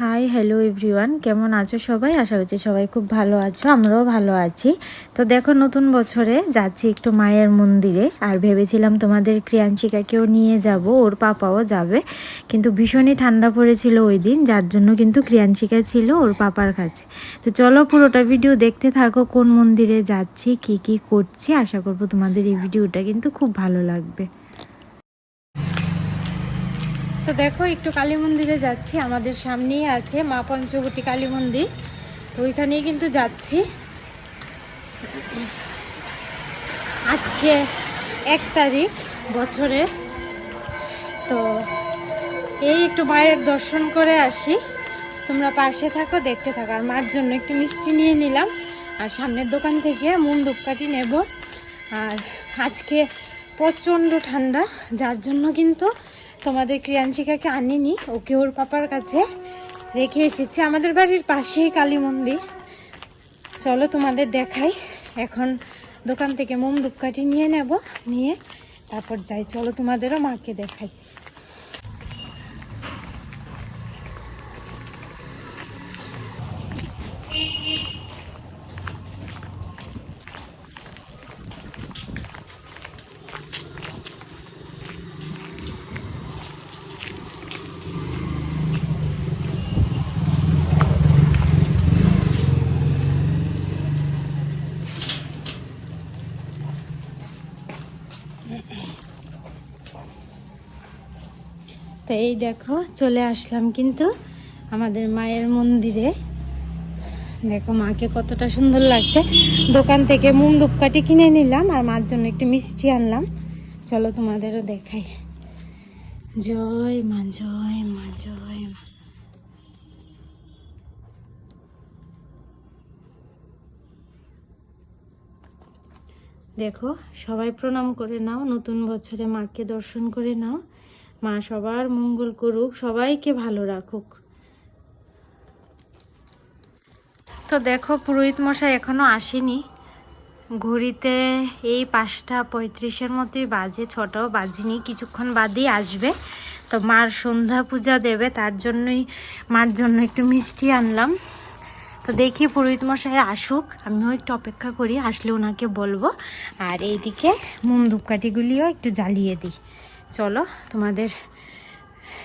Hi hello everyone কেমন আছো সবাই? আশা করছি সবাই খুব ভালো আছো, আমরাও ভালো আছি। তো দেখো, নতুন বছরে যাচ্ছি একটু মায়ের মন্দিরে, আর ভেবেছিলাম তোমাদের ক্রিয়াঞ্চিকাকেও নিয়ে যাব, ওর পাপাও যাবে। কিন্তু ভীষণই ঠান্ডা পড়েছিল ওই দিন, যার জন্য কিন্তু ক্রিয়াঞ্চিকা ছিল ওর পাপার কাছে। তো চলো পুরোটা ভিডিও দেখতে থাকো, কোন মন্দিরে যাচ্ছি, কি কি করছি, আশা করব তোমাদের এই ভিডিওটা কিন্তু খুব ভালো লাগবে। তো দেখো, একটু কালী মন্দিরে যাচ্ছি। আমাদের সামনেই আছে মা পঞ্চবটী কালী মন্দির। তো ওইখানেই কিন্তু যাচ্ছি। আজকে এক তারিখ বছরের। তো এই একটু মায়ের দর্শন করে আসি। তোমরা পাশে থাকো, দেখতে থাকো। আর মার জন্য একটু মিষ্টি নিয়ে নিলাম। আর সামনের দোকান থেকে মুন ধূপকাঠি নেব। আর আজকে প্রচণ্ড ঠান্ডা, যার জন্য কিন্তু তোমাদের ক্রিয়াঞ্চিকাকে আনিনি, ওকে ওর পাপার কাছে রেখে এসেছি। আমাদের বাড়ির পাশেই কালী মন্দির। চলো তোমাদের দেখাই। এখন দোকান থেকে মোম ধূপকাঠি নিয়ে নেব, নিয়ে তারপর যাই। চলো তোমাদেরও মাকে দেখাই। তো এই দেখো, চলে আসলাম কিন্তু আমাদের মায়ের মন্দিরে। দেখো মাকে কতটা সুন্দর লাগছে। দোকান থেকে মুম ধূপকাঠি কিনে নিলাম আর মার জন্য একটু মিষ্টি আনলাম। চলো তোমাদেরও দেখাই। জয় মা জয় মা জয় মা। দেখো, সবাই প্রণাম করে নাও, নতুন বছরে মাকে দর্শন করে নাও। মা সবার মঙ্গল করুক, সবাইকে ভালো রাখুক। তো দেখো, পুরোহিত মশাই এখনও আসেনি। ঘড়িতে এই পাঁচটা পঁয়ত্রিশের মতোই বাজে, ছটাও বাজিনি, কিছুক্ষণ বাদেই আসবে। তো মার সন্ধ্যা পূজা দেবে, তার জন্যই, মার জন্য একটু মিষ্টি আনলাম। তো দেখি পুরোহিত মশাই আসুক, আমিও একটু অপেক্ষা করি, আসলে ওনাকে বলব। আর এইদিকে মোম ধূপকাঠিগুলিও একটু জ্বালিয়ে দিই। চলো, তোমাদের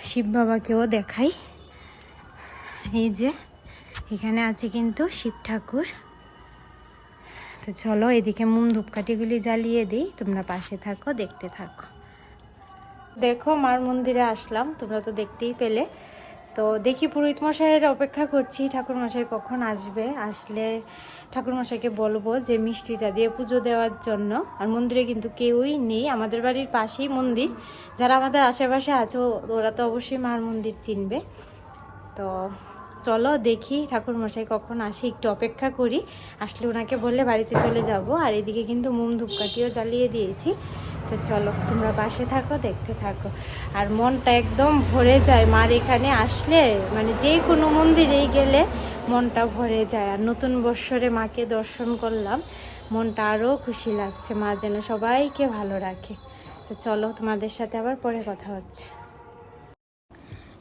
শিব বাবাকেও দেখাই। এই যে, এখানে আছে কিন্তু শিব ঠাকুর। তো চলো, এদিকে মোম ধূপকাঠিগুলি জ্বালিয়ে দিই। তোমরা পাশে থাকো, দেখতে থাকো। দেখো, মার মন্দিরে আসলাম, তোমরা তো দেখতেই পেলে। তো দেখি পুরোহিত মশাইয়ের অপেক্ষা করছি, ঠাকুর মশাই কখন আসবে? আসলে ঠাকুর মশাইকে বলব যে মিষ্টিটা দিয়ে পুজো দেওয়ার জন্য, আর মন্দিরে কিন্তু কেউই নেই, আমাদের বাড়ির পাশেই মন্দির, যারা আমাদের আশেপাশে আছো, ওরা তো অবশ্যই মার মন্দির চিনবে। তো চলো দেখি ঠাকুর মশাই কখন আসে, একটু অপেক্ষা করি। আসলে ওনাকে বললে বাড়িতে চলে যাব, আর এদিকে কিন্তু মোম ধূপকাঠিও জ্বালিয়ে দিয়েছি। তো চলো, তোমরা পাশে থাকো, দেখতে থাকো। আর মনটা একদম ভরে যায়। মার এখানে আসলে মানে যে কোনো মন্দিরেই গেলে মনটা ভরে যায়। আর নতুন বৎসরে মাকে দর্শন করলাম, মনটা আরও খুশি লাগছে। মা যেন সবাইকে ভালো রাখে। তো চলো, তোমাদের সাথে আবার পরে কথা হচ্ছে।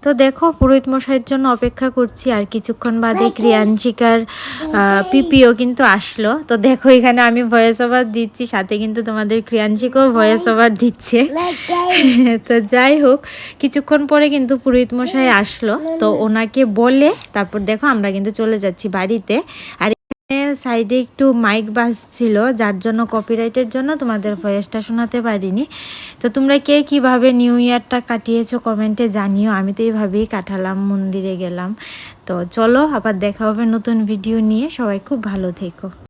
তো দেখো পুরোহিত মশাইয়ের জন্য অপেক্ষা করছি আর কিছুক্ষণ বাদে ক্রিয়াঞ্চিকার পিপিও কিন্তু আসলো। তো দেখো এখানে আমি ভয়েস ওভার দিচ্ছি সাথে কিন্তু তোমাদের ক্রিয়াঞ্চিকাও ভয়েস ওভার দিচ্ছে। তো যাই হোক কিছুক্ষণ পরে কিন্তু পুরোহিত মশাই আসলো। তো ওনাকে বলে তারপর দেখো আমরা কিন্তু চলে যাচ্ছি বাড়িতে। আর সাইডে একটু মাইক বাজছিল, যার জন্য কপিরাইটের জন্য তোমাদের ভয়েসটা শোনাতে পারিনি। তো তোমরা কে কীভাবে নিউ ইয়ারটা কাটিয়েছো কমেন্টে জানিও, আমি তো এইভাবেই কাটালাম, মন্দিরে গেলাম। তো চলো, আবার দেখা হবে নতুন ভিডিও নিয়ে, সবাই খুব ভালো থেকো।